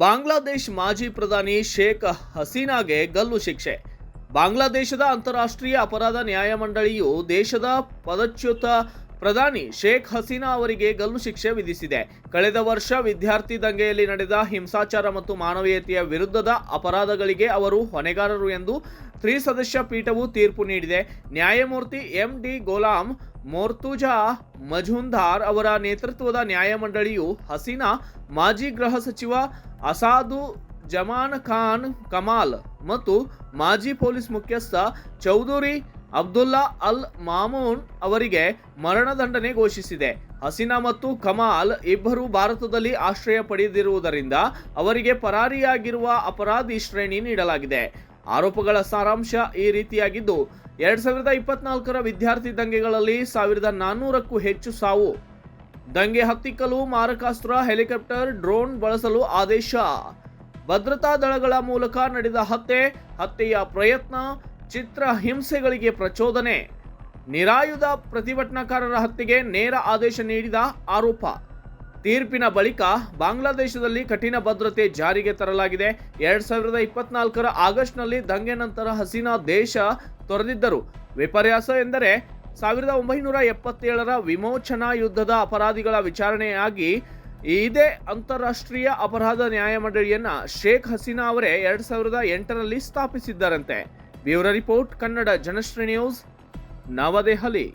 ಬಾಂಗ್ಲಾದೇಶ್ ಮಾಜಿ ಪ್ರಧಾನಿ ಶೇಖ್ ಹಸೀನಾಗೆ ಗಲ್ಲು ಶಿಕ್ಷೆ. ಬಾಂಗ್ಲಾದೇಶದ ಅಂತಾರಾಷ್ಟ್ರೀಯ ಅಪರಾಧ ನ್ಯಾಯಮಂಡಳಿಯು ದೇಶದ ಪದಚ್ಯುತ ಪ್ರಧಾನಿ ಶೇಖ್ ಹಸೀನಾ ಅವರಿಗೆ ಗಲ್ಲು ಶಿಕ್ಷೆ ವಿಧಿಸಿದೆ. ಕಳೆದ ವರ್ಷ ವಿದ್ಯಾರ್ಥಿ ದಂಗೆಯಲ್ಲಿ ನಡೆದ ಹಿಂಸಾಚಾರ ಮತ್ತು ಮಾನವೀಯತೆಯ ವಿರುದ್ಧದ ಅಪರಾಧಗಳಿಗೆ ಅವರು ಹೊಣೆಗಾರರು ಎಂದು ತ್ರಿಸದಸ್ಯ ಪೀಠವು ತೀರ್ಪು ನೀಡಿದೆ. ನ್ಯಾಯಮೂರ್ತಿ ಎಂ ಡಿ ಗೋಲಾಂ ಮೋರ್ತುಜಾ ಮಜುಂದಾರ್ ಅವರ ನೇತೃತ್ವದ ನ್ಯಾಯಮಂಡಳಿಯು ಹಸೀನಾ ಮಾಜಿ ಗೃಹ ಸಚಿವ ಅಸಾದು ಜಮಾನ್ ಖಾನ್ ಕಮಾಲ್ ಮತ್ತು ಮಾಜಿ ಪೊಲೀಸ್ ಮುಖ್ಯಸ್ಥ ಚೌಧುರಿ ಅಬ್ದುಲ್ಲಾ ಅಲ್ ಮಾಮೂನ್ ಅವರಿಗೆ ಮರಣದಂಡನೆ ಘೋಷಿಸಿದೆ. ಹಸೀನಾ ಮತ್ತು ಕಮಾಲ್ ಇಬ್ಬರು ಭಾರತದಲ್ಲಿ ಆಶ್ರಯ ಪಡೆದಿರುವುದರಿಂದ ಅವರಿಗೆ ಪರಾರಿಯಾಗಿರುವ ಅಪರಾಧಿ ಶ್ರೇಣಿ ನೀಡಲಾಗಿದೆ. ಆರೋಪಗಳ ಸಾರಾಂಶ ಈ ರೀತಿಯಾಗಿದ್ದು, ಎರಡ್ ಸಾವಿರದ ಇಪ್ಪತ್ನಾಲ್ಕರ ವಿದ್ಯಾರ್ಥಿ ದಂಗೆಗಳಲ್ಲಿ ಸಾವಿರದ ನಾನ್ನೂರಕ್ಕೂ ಹೆಚ್ಚು ಸಾವು. ದಂಗೆ ಹತ್ತಿಕ್ಕಲು ಮಾರಕಾಸ್ತ್ರ, ಹೆಲಿಕಾಪ್ಟರ್ ಡ್ರೋನ್ ಬಳಸಲು ಆದೇಶ. ಭದ್ರತಾ ದಳಗಳ ಮೂಲಕ ನಡೆದ ಹತ್ಯೆ, ಹತ್ಯೆಯ ಪ್ರಯತ್ನ ಚಿತ್ರ ಹಿಂಸೆಗಳಿಗೆ ಪ್ರಚೋದನೆ. ನಿರಾಯುಧ ಪ್ರತಿಭಟನಾಕಾರರ ಹತ್ಯೆಗೆ ನೇರ ಆದೇಶ ನೀಡಿದ ಆರೋಪ. ತೀರ್ಪಿನ ಬಳಿಕ ಬಾಂಗ್ಲಾದೇಶದಲ್ಲಿ ಕಠಿಣ ಭದ್ರತೆ ಜಾರಿಗೆ ತರಲಾಗಿದೆ. ಎರಡ್ ಸಾವಿರದ ಇಪ್ಪತ್ನಾಲ್ಕರ ಆಗಸ್ಟ್ನಲ್ಲಿ ದಂಗೆ ನಂತರ ಹಸೀನಾ ದೇಶ ತೊರೆದಿದ್ದರು. ವಿಪರ್ಯಾಸ ಎಂದರೆ ಸಾವಿರದ ಒಂಬೈನೂರ ಎಪ್ಪತ್ತೇಳರ ವಿಮೋಚನಾ ಯುದ್ಧದ ಅಪರಾಧಿಗಳ ವಿಚಾರಣೆಯಾಗಿ ಇದೇ ಅಂತಾರಾಷ್ಟ್ರೀಯ ಅಪರಾಧ ನ್ಯಾಯಮಂಡಳಿಯನ್ನ ಶೇಖ್ ಹಸೀನಾ ಅವರೇ ಎರಡ್ ಸಾವಿರದ ಎಂಟರಲ್ಲಿ ಸ್ಥಾಪಿಸಿದ್ದಾರಂತೆ. Bureau report Kannada Janashree news New Delhi.